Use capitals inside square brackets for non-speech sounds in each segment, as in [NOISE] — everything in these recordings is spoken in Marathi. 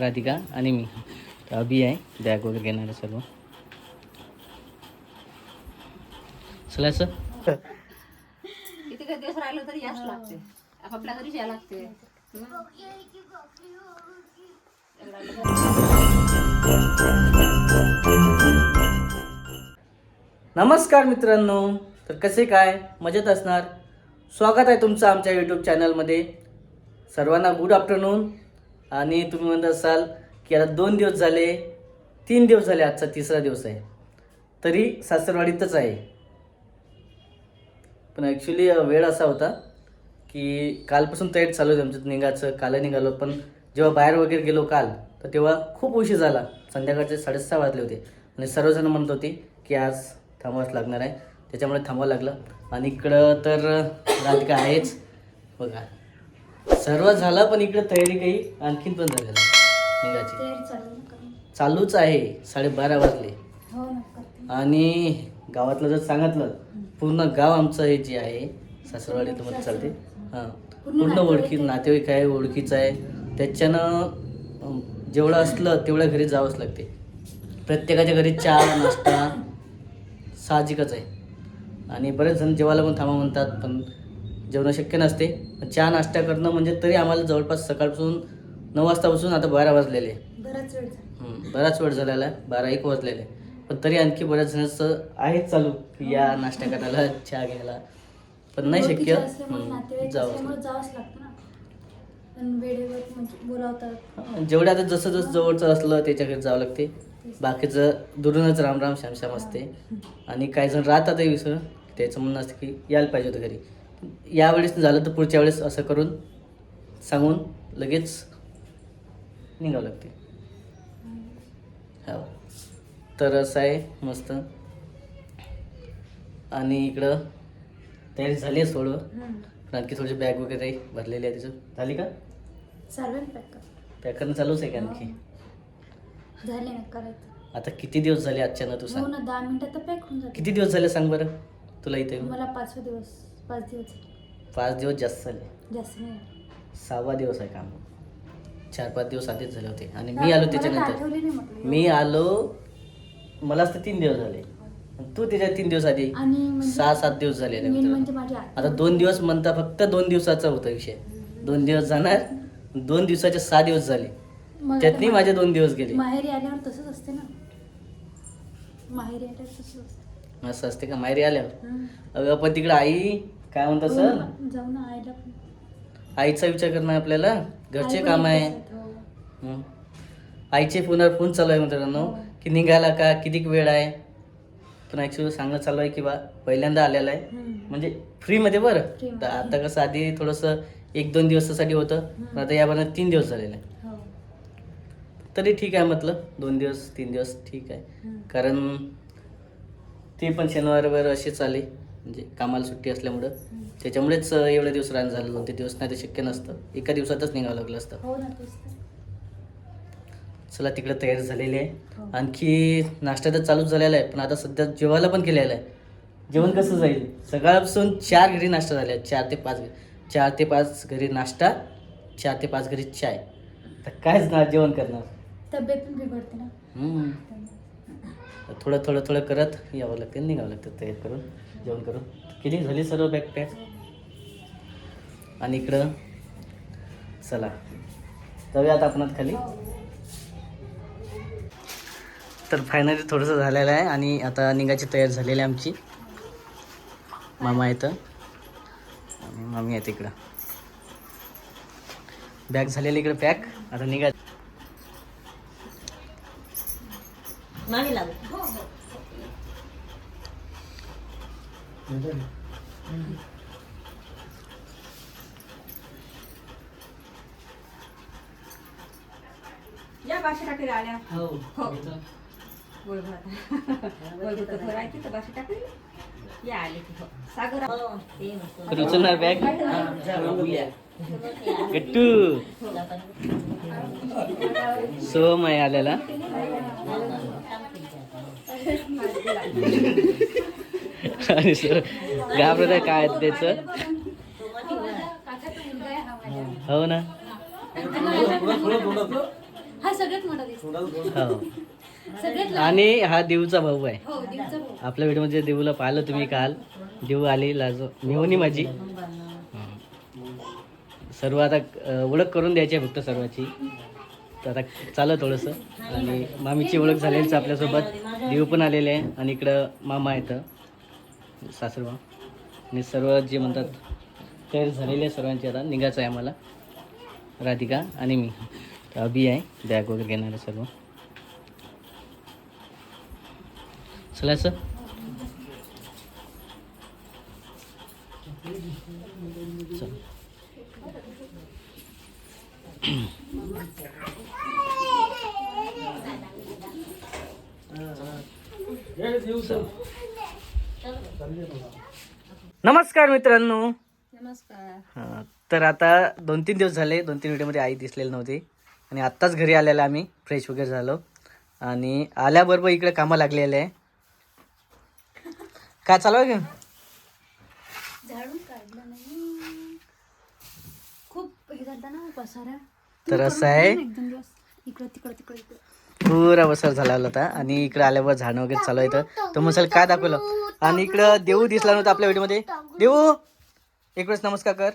राधिका आणि मी. तर अभि आहे. बॅग वगैरे घेणार आहे सर्व. चला सर. किती काही दिवस राहिलो तरी याच लागते. आपापल्या घरीच या लागते. नमस्कार मित्रांनो. तर कसे काय? मजेत असणार? स्वागत आहे तुमचं आमच्या यूट्यूब चॅनलमध्ये सर्वांना गुड आफ्टरनून आणि तुम्ही म्हणत असाल की आता दोन दिवस झाले तीन दिवस झाले आजचा तिसरा दिवस आहे. तरी सासरवाडीतच आहे. पण ॲक्च्युली वेळ असा होता की कालपासून तयारी चालू होती आमचं निघायचं काल निघालो. पण जेव्हा बाहेर वगैरे गेलो काल तर तेव्हा खूप उशीर झाला. संध्याकाळचे साडेसहा वाजले होते. आणि सर्वजण म्हणत होती की आज थांबावंच लागणार आहे. त्याच्यामुळे थांबावं लागलं. आणि इकडं तर राधिका आहेच. बघा. सर्व झालं पण इकडं तयारी काही आणखीन पण झालेलं आहे निघायची. तयारी चालू ना चालूच आहे साडेबारा वाजले. हो आणि गावातलं जर सांगितलं पूर्ण गाव आमचं हे जे आहे सासरवाडी तुम्हाला चालते. हां. पूर्ण ओळखी नातेवाईक आहे ओळखीचं आहे. त्याच्यानं जेवढं असलं तेवढ्या घरी जावंच लागते. प्रत्येकाच्या घरी चहा नाश्ता साहजिकच आहे. आणि बरेच जण जेवायला पण थांबा म्हणतात पण जेवणं शक्य नसते. चहा नाश्ता करणं म्हणजे तरी आम्हाला जवळपास सकाळपासून नऊ वाजतापासून आता बारा वाजलेले. बराच वेळ बराच वेळ झालेला. आहे बारा एक वाजलेले. पण तरी आणखी बऱ्याच जणांचं आहेच चालू की या नाश्ता करायला चहा घ्यायला. पण नाही शक्य. जावंच म्हणजे. जेवढं आता जसं जसं जवळचं असलं त्याच्या घरी जावं लागते. बाकीचं दुरूनच राम राम श्याम श्याम असते आणि काही जण राहतात विसर त्याचं म्हणणं असतं की यायला पाहिजे होतं घरी. यावेळेस झालं तर पुढच्या वेळेस असं करून सांगून लगेच निघावं लागते. हो. तर असं आहे मस्त. आणि इकडं तयारी झाली आहे थोडं पण आणखी थोडीशी बॅग वगैरे भरलेली आहे तिचं. झाली का? पॅक कर पॅक करणं चालूच आहे का आणखी? झाले ना करायचं. आता किती दिवस झाले आजच्या ना तू हो सांग. ना दहा मिनिटात तर पॅक होऊन जाते. किती दिवस झाले सांग बरं? तुला इथे? मला पाचवा दिवस. पाच दिवस. झाले. पाच दिवस जास्त झाले. जास्त नाही. झाले. सहावा दिवस आहे काम. चार पाच दिवस आधीच झाले होते. आणि मी आलो तर त्याच्यानंतर आठवले नाही म्हटलं. मी आलो मला असतं तीन दिवस झाले. तू त्याच्या तीन दिवस आधी. आणि म्हणजे सहा सात दिवस मेन म्हणजे मित्रांनो. माझी आठ आता दोन दिवस म्हणता फक्त दोन दिवसाचा होता विषय. दोन दिवस जाणार दोन दिवसाचे सहा दिवस झाले. मग त्यातनी आता माझे दोन दिवस गेले. माहेरी आल्यावर तसंच असते ना? माहेरी आल्यावर तसंच असते. असं असते का? माहेरी आल्यावर. हम्म. अगं पण तिकडे आई काय म्हणतात सर? हो, जाऊ ना आईला पण. आईचा विचार करणं आहे आपल्याला? घरचे काम आहे. हो. आईचे फोनवर फोन चालू आहे मित्रांनो. हो. की निघाला का? किती वेळ आहे? पण ॲक्च्युली सांगणं चालू आहे की बा पहिल्यांदा आलेला आहे. म्हणजे फ्रीमध्ये बरं. तर मध्ये. आता कसं आधी थोडंसं एक दोन दिवसासाठी होतं. पण आता याबाने तीन दिवस झालेलं. आहे. तरी ठीक आहे म्हटलं. दोन दिवस तीन दिवस ठीक आहे. कारण ते पण शनिवारवर असेच आले. म्हणजे कामाला सुट्टी असल्यामुळं. त्याच्यामुळेच एवढे दिवस रान झालं दोन ते दिवस नाही तर शक्य नसतं. एका दिवसातच निघावं लागलं असतं. हो ना तेच तर. चला तिकडे तयारी झालेली आहे. हो. आणखी नाश्ता तर चालूच झालेला आहे पण आता सध्या जेवायला पण केलेलं आहे. जेवण कसं जाईल? सकाळपासून चार घरी नाश्ता झाले आहे चार ते पाच घरी चार ते पाच घरी नाश्ता चार ते पाच घरी चाय. तर कायच ना जेवण करणार? तब्येत पण बिघडते ना. हम्म. थोडं थोडं थोडं करत यावं लागतं निघावं लागतं तयार करून. जेवण करू. किती झाली सर्व बॅग पॅक आणि इकडं चला. जाऊया आता आपण खाली. तर फायनली थोडंसं झालेलं आहे आणि आता निघायची तयार झालेली आहे आमची. मामा येतं आणि मामी आहेत इकडं. बॅग झालेली इकडं पॅक आता निघा या बाशी टाकली आल्या. हो गोळ भात. [LAUGHS] गोळ भात बाशी टाकली या आले की हो. सागर. उचलणार बॅग गट्टू. सोहम आहे आलेला. [LAUGHS] [LAUGHS] आणि सर घाबरत आहे काय त्याचं? हो ना. हा हो. आणि हा देऊचा भाऊ आहे. हो आपल्या व्हिडिओमध्ये देऊला पाहिलं तुम्ही काल. देऊ आली लाजो. मिहोनी माझी. सर्व आता ओळख करून द्यायची आहे फक्त सर्वाची. तर आता चाललं थोडंसं. आणि मामीची ओळख झालेलीच आपल्यासोबत. देव पण आलेले आहे. आणि इकडं मामा आहेत. सासरवा आणि सर्व जे म्हणतात तयारी झालेली आहे सर्वांची आता निघायचं आहे आम्हाला. राधिका आणि मी. अभि आहे बॅग वगैरे घेणारे सर्व. चल नमस्कार मित्रांनो. नमस्कार. हा, तर आता दोन तीन दिवस झाले दोन तीन व्हिडिओमध्ये आई दिसलेली नव्हती. आणि आत्ताच घरी आलेला आम्ही फ्रेश वगैरे झालो. आणि आल्याबरोबर इकडे कामं लागलेले आहे. काय चालू आहे का? झाडून काढलं नाही. खूप हे झालं ना पसारा. तर असं आहे. एक दोन दिवस इकडं तिकडं तिकडं इकडं पुरा वसर झाला होता आणि इकडे आल्यावर झाडं वगैरे चालू आहे तर तो मसाला काय दाखवलं? आणि इकडं देऊ दिसला नव्हता आपल्या व्हिडिओमध्ये. देऊ! इकडेच नमस्कार कर.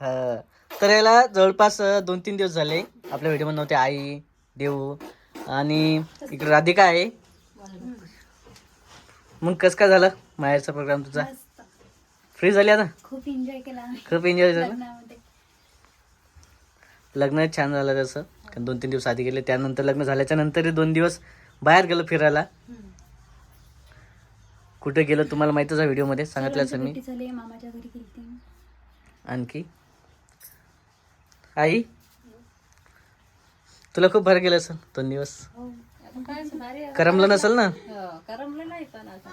हा. तर याला जवळपास दोन तीन दिवस झाले. आपल्या व्हिडिओमध्ये नव्हते आई देऊ. आणि इकडे राधिका आहे. मग कसं काय झालं? माहेरचा प्रोग्राम तुझा? फ्री झाली आता? खूप एन्जॉय केला खूप एन्जॉय झालं? लग्न छान झालं त्याचं. कारण दोन तीन दिवस आधी गेले. त्यानंतर लग्न झाल्याच्यानंतर दोन दिवस बाहेर गेलो फिरायला. कुठे गेलो तुम्हाला माहितच आहे व्हिडिओमध्ये? सांगितलंच मी. भेटी झाली मामाच्या घरी गेलते आणखी? आई? तुला खूप भर गेलं असेल दोन दिवस. हो. करमलं नसेल ना? हो, करमलं नाही पण आता.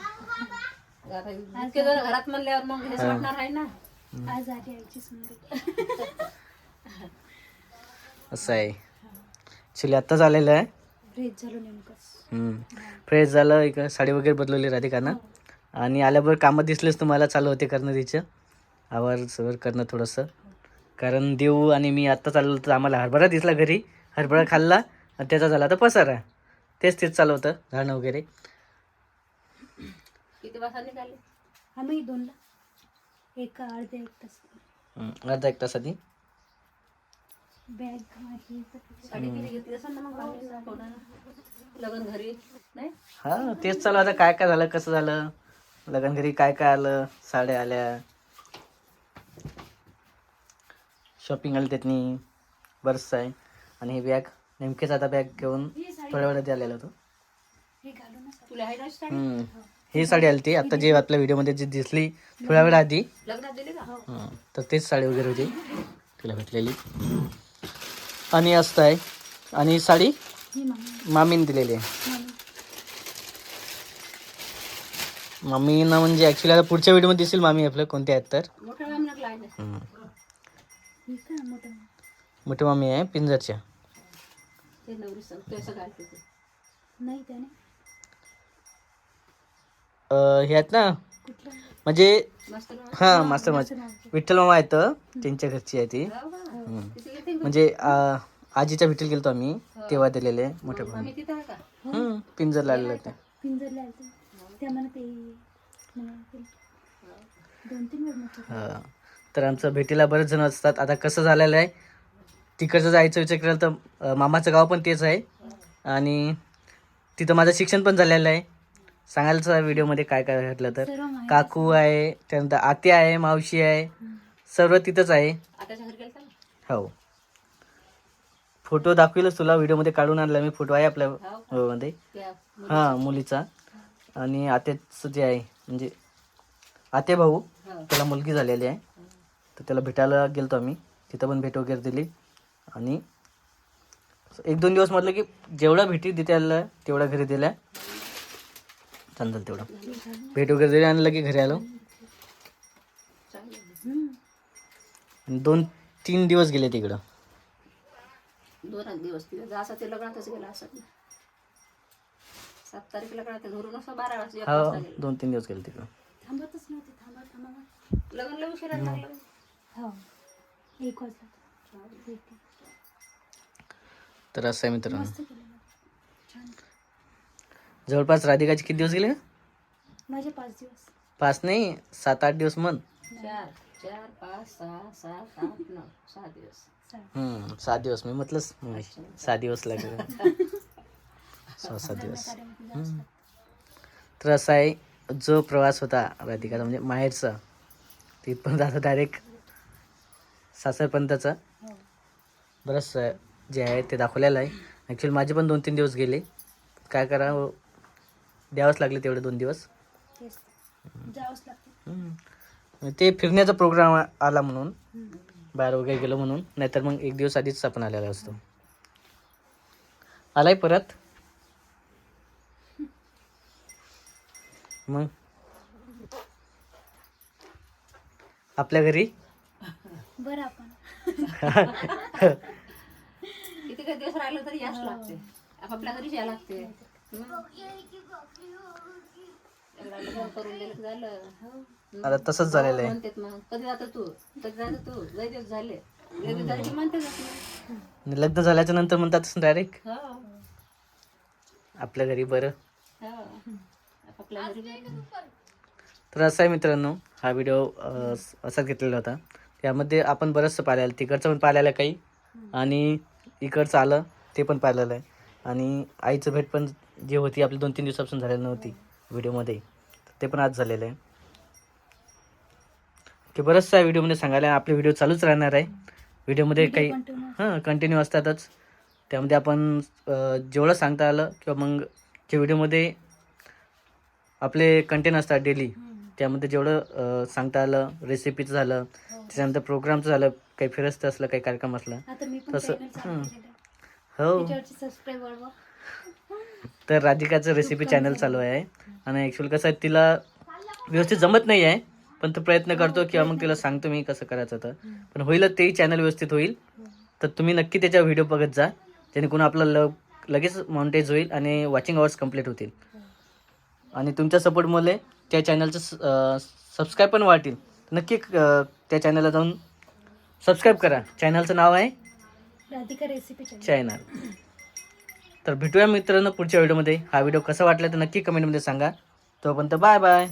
घरात म्हणल्यावर मग हेच वाटणार आहे ना? आज आली आईची सुंदर. असं आहे. ॲक्च्युली आत्ताच आलेलं आहे. फ्रेश झालो नेमकंच फ्रेश झालं एक साडी वगैरे बदलवली राधिकानं. आणि आल्यावर कामं दिसलेच तुम्हाला चालू होते करणं तिचं आवर सवर करणं थोडंसं. कारण देऊ आणि मी आत्ता चाललो तर आम्हाला हरभरा दिसला घरी. हरभरा खाल्ला आणि त्याचा झाला तर पसारा. तेच तेच चालू होतं झाडं वगैरे. किती वाजता निघाले? आम्ही दोनला. एक अर्धे एक तास हं, अर्धा एक तास आधी बॅग माझी साडी किती घेतली असं ना मग लग्न घरी नाही हां तेच चालू आता. काय काय झालं कसं झालं? लग्न घरी काय काय आलं? साड्या आल्या. शॉपिंग आली त्यातनी. बरंचसं आहे आणि हे बॅग नेमकेच आता बॅग घेऊन थोड्या वेळात आलेला होतो. हे साडी? हम्म. ही साडी आली ती आता जे आपल्या व्हिडिओमध्ये जी दिसली थोड्या वेळा आधी हं, तर तेच साडी वगैरे होती. तिला भेटलेली. आणि असतं आहे. आणि साडी ही मामा. मामीने दिलेली आहे. मामी. मामीनं म्हणजे ॲक्च्युली आता पुढच्या व्हिडिओमध्ये दिसेल मामी आपलं कोणते आहेत तर. मोठं मामी आहे पिंजरच्या हे आहेत ना म्हणजे हां मास्टर माझे विठ्ठल मामा आहेत त्यांच्या घरची आहे ती. हं. म्हणजे आजीच्या भेटीला गेलतो आम्ही तेव्हा दिलेले मोठ्या मामी आम्ही तिथे आहे का? हं, पिंजरला आलेले ते पिंजरला आलते. त्या म्हणा ते दोन तीन वेळ म्हटलं हा. तर आमचं भेटीला बरेच जण असतात. आता कसं झालेलं आहे तिकडचं जायचं विचार केला तर मामाचं गाव पण तेच आहे. आणि तिथं माझं शिक्षण पण झालेलं आहे. सांगायचं व्हिडिओमध्ये काय काय घातलं तर? सर्व माहिती काकू आहे त्यानंतर आत्या आहे मावशी आहे सर्व तिथंच आहे. आताच्या घरी गेलता ना? हो. फोटो दाखविलच तुला व्हिडिओमध्ये काढून आणला मी फोटो आहे आपल्या हो मध्ये. त्या हां मुलीचा. आणि आत्याचं जे आहे म्हणजे आत्या भाऊ हो. त्याला मुलगी झालेली आहे. तर त्याला भेटायला गेलतो आम्ही. तिथं पण भेट वगैरे दिली. आणि एक दोन दिवस म्हटलं की जेवढा भेटी देता आल्या तेवढ्या घरी दिल्या. छान झालं तेवढं. भेट वगैरे दिली आणि लगे घरी आलो. दोन तीन दिवस गेले तिकडं. दोन दिवस असं ते लग्नातच गेला असं. सात तारीख लग्नात घरून असं बारा वाजता हा. दोन तीन दिवस गेले तिकडं. थांबतच नव्हते थांबा थांबा लग्न लय उशिरा लागलं हो. एक वाजता. तर असं आहे मित्रांनो. जवळपास राधिकाचे किती दिवस गेले? माझे पाच दिवस. पाच नाही सात आठ दिवस म्हण चार चार पाच सहा सात आठ नऊ सहा दिवस. सहा. हम्म, सात दिवस. मी म्हटलंच मगाशी. सहा दिवस लागले. [LAUGHS] सहा सात दिवस. हम्म. तर असा आहे जो प्रवास होता राधिकाचा म्हणजे माहेरचा तिथपर्यंत आता डायरेक्ट सासरपर्यंतचा हो. बरंच जे आहे ते दाखवलेलं आहे. ॲक्च्युली माझे पण दोन तीन दिवस गेले. काय करा द्यावंच लागले तेवढे दोन दिवस. तेच तर. जावंच लागतं. हम्म. ते फिरण्याचा प्रोग्राम आला म्हणून. बाहेर वगैरे गेलो म्हणून नाहीतर मग एक दिवस आधीच आपण आलेला असतो. आलाय परत? मग? आपल्या घरी? बरं आपण. किती काही दिवस राहिलं तरी याच लागते. आपापल्या घरीच या लागते. आता तसंच झालेलं आहे. म्हणतात मग. कधी जातो तू? कधी जातो तू? लय दिवस झाले. लय दिवस झाले की म्हणते जात आणि लग्न झाल्याच्यानंतर म्हणतात डायरेक्ट हो. आपल्या घरी बरं. हो. घरी गेलं. तर असं आहे मित्रांनो हा व्हिडिओ अ, असाच घेतलेला होता. त्यामध्ये आपण बरंचसं पाहिलेलं तिकडचं पण पाहिलेलं काही. आणि इकडचं आलं ते पण पाहिलेलं आहे. आणि आईचं भेट पण जी होती आपली दोन तीन दिवसापासून झालेली नव्हती व्हिडिओमध्ये. ते पण आज झालेलं आहे. की बरंचसं व्हिडिओमध्ये सांगायला. आपले व्हिडिओ चालूच राहणार आहे. व्हिडिओमध्ये काही. हां कंटिन्यू असतातच. त्यामध्ये आपण जेवढं सांगता आलं किंवा मग जे व्हिडिओमध्ये आपले कंटेंट असतात डेली. त्यामध्ये जेवढं सांगता आलं रेसिपीचं झालं हो. त्याच्यानंतर प्रोग्रामचं झालं काही फिरस्त असलं काही कार्यक्रम असला तसं- हं. हो तर राधिकाचं रेसिपी चॅनल चालू आहे. आणि ॲक्च्युअली कसं आहे तिला व्यवस्थित जमत नाही आहे पण तो प्रयत्न करतो किंवा मग तिला सांगतो मी कसं करायचं तर. पण होईल तेही चॅनल व्यवस्थित होईल. तर तुम्ही नक्की त्याच्या व्हिडिओ बघत जा जेणेकरून आपलं ल लगेच मॉनिटाईज होईल आणि वॉचिंग आवर्स कंप्लीट होतील. आणि तुमच्या सपोर्टमुळे त्या चॅनलचं सबस्क्राईब पण वाढतील. नक्की त्या चॅनलला जाऊन सबस्क्राईब करा. चॅनलचं नाव आहे राधिका रेसिपी चॅनल तर भेटूया मित्रांनो पुढच्या व्हिडिओमध्ये हा व्हिडिओ कसा वाटला तर नक्की कमेंटमध्ये सांगा. तोपर्यंत बाय बाय